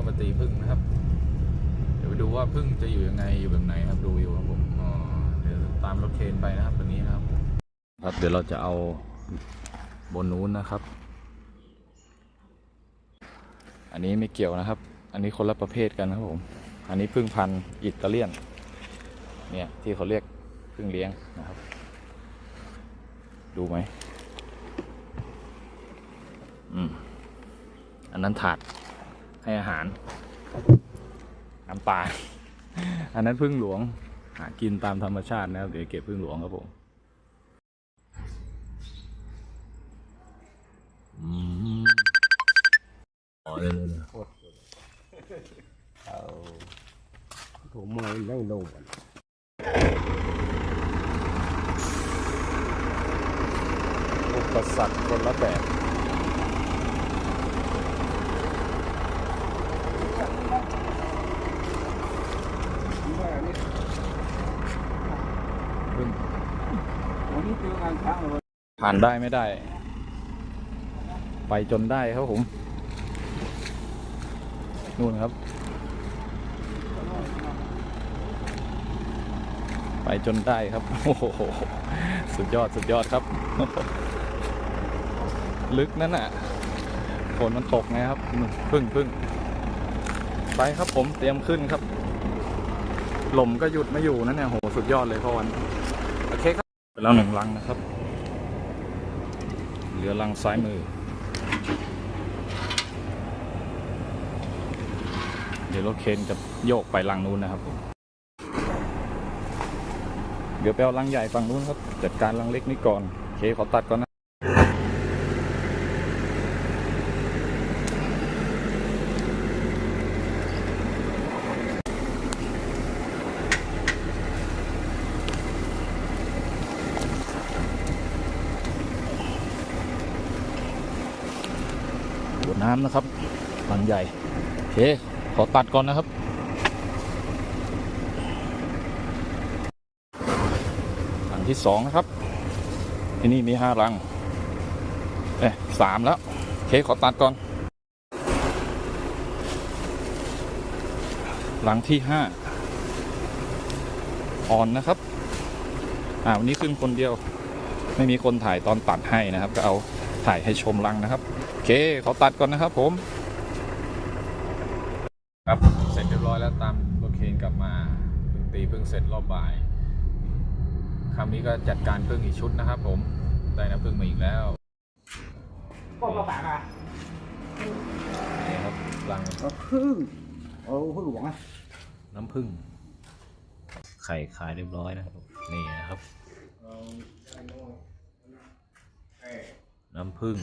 ก็มาตีพึ่งนะครับ เดี๋ยวไปดูว่าพึ่งจะอยู่ยังไงอยู่แบบไหนครับดูอยู่ครับผมเดี๋ยวตามรถเคนไปนะครับวันนี้นะครับ ครับเดี๋ยวเราจะเอาบนนู้นนะครับ อันนี้ไม่เกี่ยวนะครับ อันนี้คนละประเภทกันนะครับผม อันนี้พึ่งพันธุ์อิตาเลียน เนี่ยที่เขาเรียกพึ่งเลี้ยงนะครับ ดูไหมอืมอันนั้นถาด ให้อาหาร น้ำปลาอันนั้นพึ่งหลวง หากินตามธรรมชาตินะครับเดี๋ยวเก็บพึ่งหลวงครับผมอืมอ๋อเดี๋ยวเดี๋ยวเดี๋ยวเอาถูมือนั่งลงกันอุปสรรคคนละแบบ พึ่งวันนี้เจองานช้างเลยผ่านได้ไม่ได้ ไปจนได้ครับผม นู่นครับ ไปจนได้ครับ โอ้โห สุดยอดสุดยอดครับ ลึกนั่นน่ะฝนมันตกไงครับนู่นพึ่งพึ่งไปครับผมเตรียมขึ้นครับลมก็หยุดไม่อยู่นั่นเนี่ยโหสุดยอดเลยพ่อวัน แล้วหนึ่งลังนะครับ เหลือลังซ้ายมือ เดี๋ยวรถเคนจะโยกไปลังนู้นนะครับผมเดี๋ยวไปเอาลังใหญ่ฝั่งนู้นครับ จัดการลังเล็กนี้ก่อนโอเคขอตัดก่อนนะ วดน้ำนะครับหลังใหญ่โอเคขอตัดก่อนนะครับหลังที่สองนะครับ ที่นี่มีห้าลังเอ๊ะสามแล้วโอเคขอตัดก่อนหลังที่ห้าอ่อนนะครับอ่าวันนี้ขึ้นคนเดียว ไม่มีคนถ่ายตอนตัดให้นะครับ ก็เอา ถ่ายให้ชมรังนะครับโอเคขอตัดก่อนนะครับผมครับเสร็จเรียบร้อยแล้วตามรถเคนกลับมาเพิ่งตีเพิ่งเสร็จรอบบ่ายคำนี้ก็จัดการพึ่งอีกชุดนะครับ ผมได้น้ำพึ่งมาอีกแล้วก็กระบะอะนี่ครับรังก็พึ่งเอาพึ่งหลวงอะน้ำพึ่งไข่ขายเรียบร้อยนะครับนี่นะครับ น้ำผึ้ง